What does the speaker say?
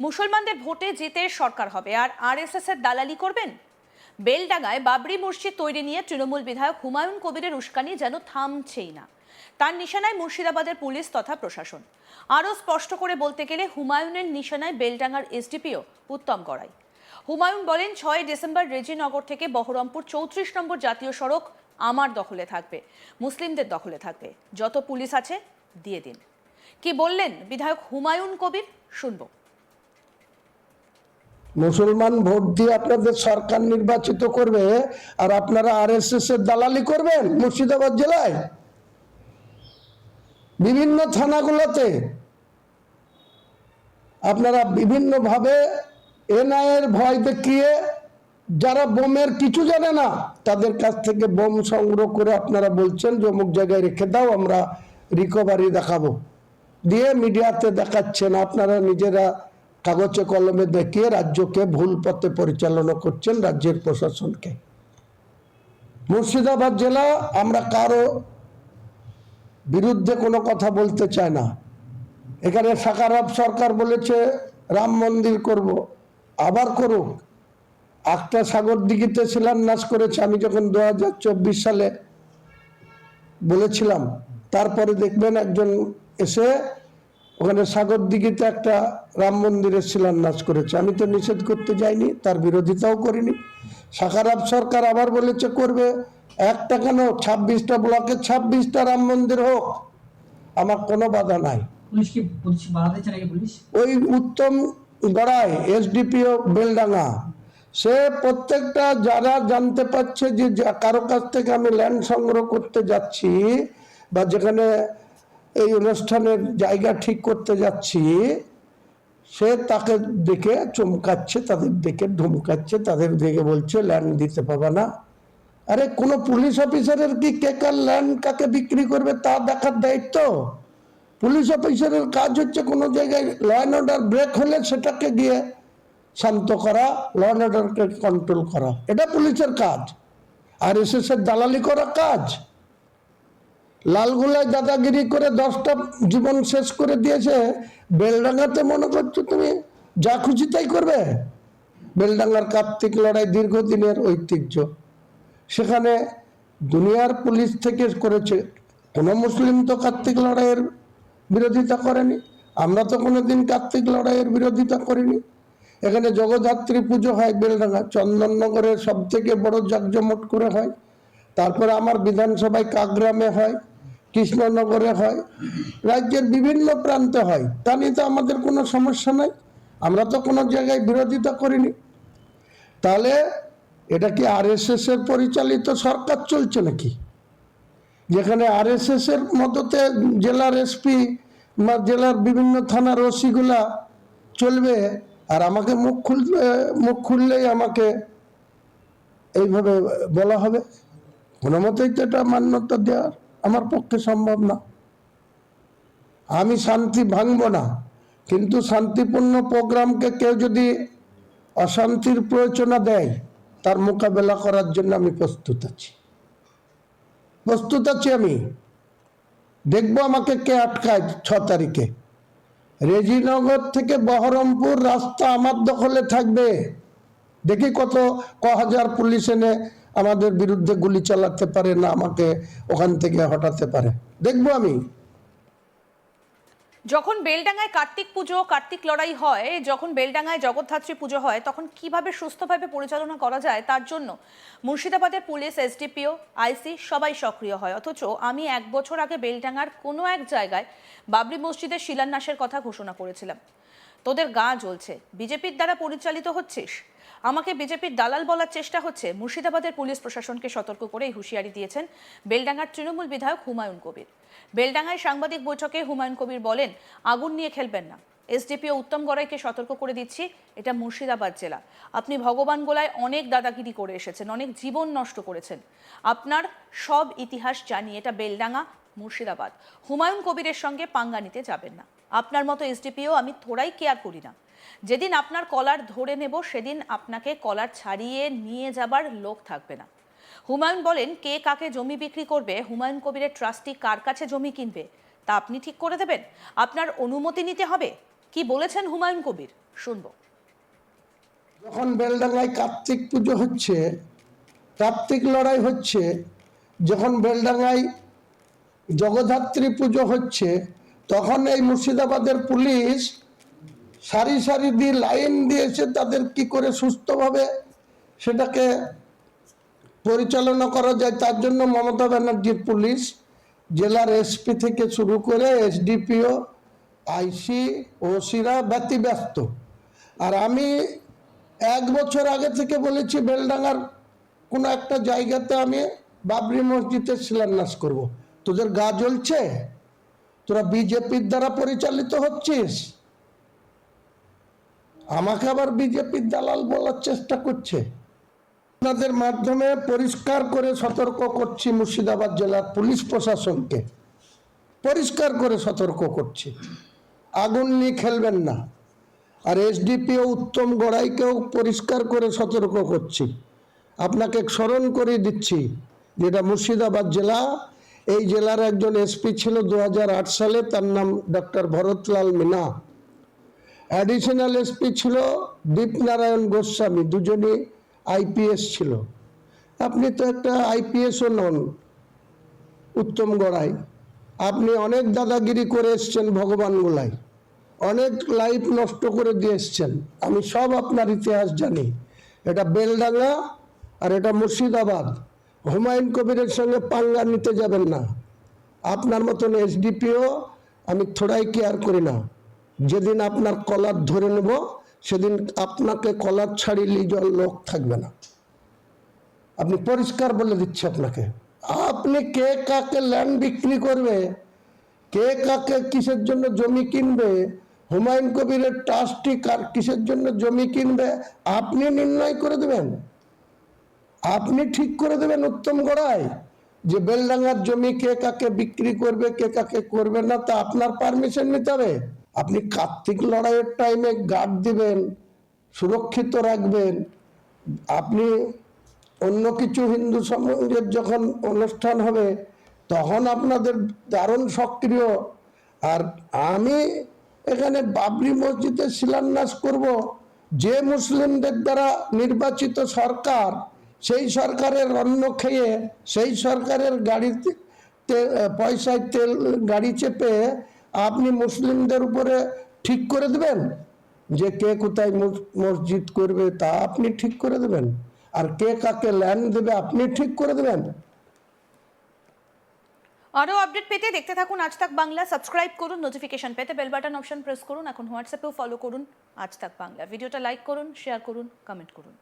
মুসলমানদের ভোটে জিতে সরকার হবে। আর আরএসএস এর দালালি করবেন? বেলডাঙ্গায় বাবরি মসজিদ তৈরি নিয়ে তৃণমূল বিধায়ক হুমায়ুন কবিরের উস্কানি যেন থামছেই না। তার নিশানায় মুর্শিদাবাদের পুলিশ তথা প্রশাসন। আরও স্পষ্ট করে বলতে গেলে হুমায়ুনের নিশানায় বেলডাঙ্গার এসডিপিও উত্তম গড়াই। হুমায়ুন বলেন, ছয় ডিসেম্বর রেজিনগর থেকে বহরমপুর চৌত্রিশ নম্বর জাতীয় সড়ক আমার দখলে থাকবে, মুসলিমদের দখলে থাকবে। যত পুলিশ আছে, দিয়ে দিন। কি বললেন বিধায়ক হুমায়ুন কবির? শুনব। মুসলমান ভোট দিয়ে আপনাদের সরকার নির্বাচিত করবে আর আপনারা আরএসএস এর দালালি করবেন মুর্শিদাবাদ জেলায়? বিভিন্ন থানাগুলোতে? আপনারা বিভিন্নভাবে এনআইয়ের ভয় দেখিয়ে যারা বোমের কিছু জানে না, তাদের কাছ থেকে বোম সংগ্রহ করে আপনারা বলছেন যে অমুক জায়গায় রেখে দাও, আমরা রিকভারি দেখাবো। দিয়ে মিডিয়াতে দেখাচ্ছেন, আপনারা নিজেরা কাগজে কলমে দেখিয়ে রাজ্যকে ভুল পথে পরিচালনা করছেন রাজ্যের প্রশাসনকে। মুর্শিদাবাদ জেলা আমরা কারও বিরুদ্ধে কোনো কথা বলতে চাই না। এখানে সাকারাব সরকার বলেছে, রাম মন্দির করব, আবার করুক। একটা সাগর দিঘিতে শিলান্যাস করেছে, আমি যখন দু হাজার চব্বিশ সালে বলেছিলাম, তারপরে দেখবেন একজন এসে ওখানে সাগর দিঘিতে একটা রাম মন্দিরের শিলান্যাস করেছে। আমি তো নিষেধ করতে যাইনি তার বিরোধিতাও করিনি। সাকারাব সরকার আবার বলেছে করবে একটা কেন? ছাব্বিশটা ব্লকে ছাব্বিশটা রাম মন্দির হোক। আমার কোনো বাধা নাই। ওই উত্তম গড়াই এসডিপিও বেলডাঙ্গা সে প্রত্যেকটা যারা জানতে পারছে যে যা- কারও কাছ থেকে আমি ল্যান্ড সংগ্রহ করতে যাচ্ছি বা যেখানে এই অনুষ্ঠানের জায়গা ঠিক করতে যাচ্ছি, সে তাকে দেখে চমকাচ্ছে, তাদের দেখে ধমকাচ্ছে, তাদের দেখে বলছে ল্যান্ড দিতে পারবে না। আরে কোনো পুলিশ অফিসারের কি কে কার ল্যান্ড কাকে বিক্রি করবে তা দেখার দায়িত্ব? পুলিশ অফিসারের কাজ হচ্ছে কোনো জায়গায় ল অ্যান্ড অর্ডার ব্রেক হলে সেটাকে গিয়ে শান্ত করা ল অ্যান্ড অর্ডারকে কন্ট্রোল করা। এটা পুলিশের কাজ। আর এস এর দালালি করা কাজ। লালগুলায় দাদাগিরি করে দশটা জীবন শেষ করে দিয়েছে, বেলডাঙ্গাতে মনে করছ তুমি? যা খুশি তাই করবে? বেলডাঙ্গার কার্তিক লড়াই দীর্ঘদিনের ঐতিহ্য। সেখানে দুনিয়ার পুলিশ থেকে করেছে, কোনো মুসলিম তো কার্তিক লড়াইয়ের বিরোধিতা করেনি। আমরা তো কোনো দিন কার্তিক লড়াইয়ের বিরোধিতা করিনি। এখানে জগদ্ধাত্রী পুজো হয় বেলডাঙ্গা, চন্দননগরের সব থেকে বড় জাকজমট করে হয়। তারপরে আমার বিধানসভায় কাগ্রামে হয়। কৃষ্ণনগরে হয়, রাজ্যের বিভিন্ন প্রান্তে হয়। তা নিয়ে তো আমাদের কোনো সমস্যা নাই। আমরা তো কোনো জায়গায় বিরোধিতা করিনি। তাহলে এটা কি আরএসএস এর পরিচালিত সরকার চলছে নাকি? যেখানে আরএসএস এর মতোতে জেলার এসপি বা জেলার বিভিন্ন থানার ওসিগুলা চলবে, আর আমাকে মুখ খুললে মুখ খুললেই আমাকে এইভাবে বলা হবে? কোনো মতেই তো এটা মান্যতা দেওয়ার। আমার পক্ষে সম্ভব না। আমি শান্তি ভাঙবো না, কিন্তু শান্তিপূর্ণ প্রোগ্রামকে কেউ যদি অশান্তির প্রয়োজনা দেয়, তার মোকাবেলা করার জন্য আমি প্রস্তুত আছি। প্রস্তুত আছি আমি। দেখব আমাকে কে আটকায় ছ তারিখে। রেজিনগর থেকে বহরমপুর রাস্তা আমার দখলে থাকবে। দেখি কত, ক হাজার পুলিশ এনে আমাদের বিরুদ্ধে গুলি চালাতে পারে না, আমাকে ওখান থেকে হটাতে পারে। দেখব আমি। যখন বেলডাঙ্গায় কার্তিক পুজো, কার্তিক লড়াই হয়, যখন বেলডাঙ্গায় জগদ্ধাত্রী পুজো হয়, তখন কীভাবে সুস্থভাবে পরিচালনা করা যায়, তার জন্য মুর্শিদাবাদের পুলিশ, এসডিপিও, আইসি সবাই সক্রিয় হয়। অথচ আমি এক বছর আগে বেলডাঙ্গার কোনো এক জায়গায় বাবরি মসজিদের শিলান্যাসের কথা ঘোষণা করেছিলাম। তোদের গা জ্বলছে। বিজেপির দ্বারা পরিচালিত হচ্ছিস? আমাকে বিজেপির দালাল বলার চেষ্টা হচ্ছে। মুর্শিদাবাদের পুলিশ প্রশাসনকে সতর্ক করে এই হুঁশিয়ারি দিয়েছেন বেলডাঙ্গার তৃণমূল বিধায়ক হুমায়ুন কবির। বেলডাঙ্গায় সাংবাদিক বৈঠকে হুমায়ুন কবির বলেন, আগুন নিয়ে খেলবেন না। এসডিপিও উত্তম গড়াইকে সতর্ক করে দিচ্ছি। এটা মুর্শিদাবাদ জেলা। আপনি ভগবান গোলায় অনেক দাদাগিরি করে এসেছেন, অনেক জীবন নষ্ট করেছেন। আপনার সব ইতিহাস জানি এটা বেলডাঙ্গা, মুর্শিদাবাদ। হুমায়ুন কবিরের সঙ্গে পাঙ্গা নিতে যাবেন না। আপনার মতো এসডিপিও আমি থোড়াই কেয়ার করি না। যেদিন আপনার কলার ধরে নেব, সেদিন আপনাকে কলার ছাড়িয়ে নিয়ে যাবার লোক থাকবে না। হুমায়ুন বলেন, কে কাকে জমি বিক্রি করবে, হুমায়ুন কবিরের ট্রাস্টি কার কাছে জমি কিনবে, তা আপনি ঠিক করে দেবেন। আপনার অনুমতি নিতে হবে। কি বলেছেন হুমায়ুন কবির? শুনব। যখন বেলডাঙ্গায় কার্তিক পুজো হচ্ছে, কার্তিক লড়াই হচ্ছে, যখন বেলডাঙ্গায় জগদ্ধাত্রী পুজো হচ্ছে তখন এই মুর্শিদাবাদের পুলিশ সারি সারি দিয়ে লাইন দিয়েছে তাদের কি করে সুস্থভাবে সেটাকে পরিচালনা করা যায়, তার জন্য মমতা ব্যানার্জির পুলিশ জেলার এসপি থেকে শুরু করে এসডিপিও, আইসি, ওসিরা ব্যতিব্যস্ত আর আমি এক বছর আগে থেকে বলেছি, বেলডাঙ্গার কোনো একটা জায়গাতে আমি বাবরি মসজিদের শিলান্যাস করব। তোদের গা জ্বলছে তোরা বিজেপির দ্বারা পরিচালিত হচ্ছিস? আমাকে আবার বিজেপির দালাল বলার চেষ্টা করছে। আপনাদের মাধ্যমে পরিষ্কার করে সতর্ক করছি মুর্শিদাবাদ জেলার পুলিশ প্রশাসনকে। পরিষ্কার করে সতর্ক করছি। আগুন নিয়ে খেলবেন না। আর এসডিপিও উত্তম গড়াইকেও পরিষ্কার করে সতর্ক করছি। আপনাকে স্মরণ করে দিচ্ছি যেটা মুর্শিদাবাদ জেলা এই জেলার একজন এসপি ছিল দু হাজার আট সালে, তার নাম doctor Bharatlal Meena. Additional SP ছিল দীপনারায়ণ গোস্বামী, দুজনই আইপিএস ছিল। আপনি তো একটা আইপিএসও নন, উত্তম গড়াই। আপনি অনেক দাদাগিরি করে এসছেন ভগবান গোলায়। অনেক লাইফ নষ্ট করে দিয়ে এসছেন। আমি সব আপনার ইতিহাস জানি। এটা বেলডাঙ্গা আর এটা মুর্শিদাবাদ। হুমায়ুন কবিরের সঙ্গে পাঙ্গা নিতে যাবেন না। আপনার মতন এসডিপিও আমি থোড়াই কেয়ার করি না। যেদিন আপনার কলার ধরে নেব, সেদিন আপনাকে কলার ছাড়ি লিজল লোক থাকবে না। আপনি পরিষ্কার বলে দিচ্ছি আপনাকে। আপনি কে কাকে ল্যান্ড বিক্রি করবে, কে কাকে কিসের জন্য জমি কিনবে, হুমায়ুন কবিরের ট্রাস্টি কার কিসের জন্য জমি কিনবে, আপনি নির্ণয় করে দেবেন। আপনি ঠিক করে দেবেন উত্তম গড়াই, যে বেলডাঙ্গার জমি কে কাকে বিক্রি করবে, কে কাকে করবে না, তা আপনার পারমিশন নিতে হবে। আপনি কার্তিক লড়াইয়ের টাইমে গার্ড দিবেন, সুরক্ষিত রাখবেন। আপনি অন্য কিছু হিন্দু সমাজের যখন অনুষ্ঠান হবে, তখন আপনাদের দারুণ সক্রিয়। আর আমি এখানে বাবরি মসজিদে শিলান্যাস করব, যে মুসলিমদের দ্বারা নির্বাচিত সরকার সেই সরকারের অন্ন খেয়ে, সেই সরকারের গাড়িতে পয়সায় তেল, গাড়ি চেপে আপনি মুসলিমদের উপরে ঠিক করে দেবেন? যে কে কোথায় মসজিদ করবে তা আপনি ঠিক করে দেবেন। আর কে কাকে ল্যান্ড দেবে আপনি ঠিক করে দেবেন। আরও আপডেট পেতে দেখতে থাকুন আজ তাক বাংলা। সাবস্ক্রাইব করুন নোটিফিকেশন পেতে বেল বাটন অপশন প্রেস করুন। এখন হোয়াটসঅ্যাপেও ফলো করুন আজ তাক বাংলা। ভিডিওটা লাইক করুন শেয়ার করুন কমেন্ট করুন।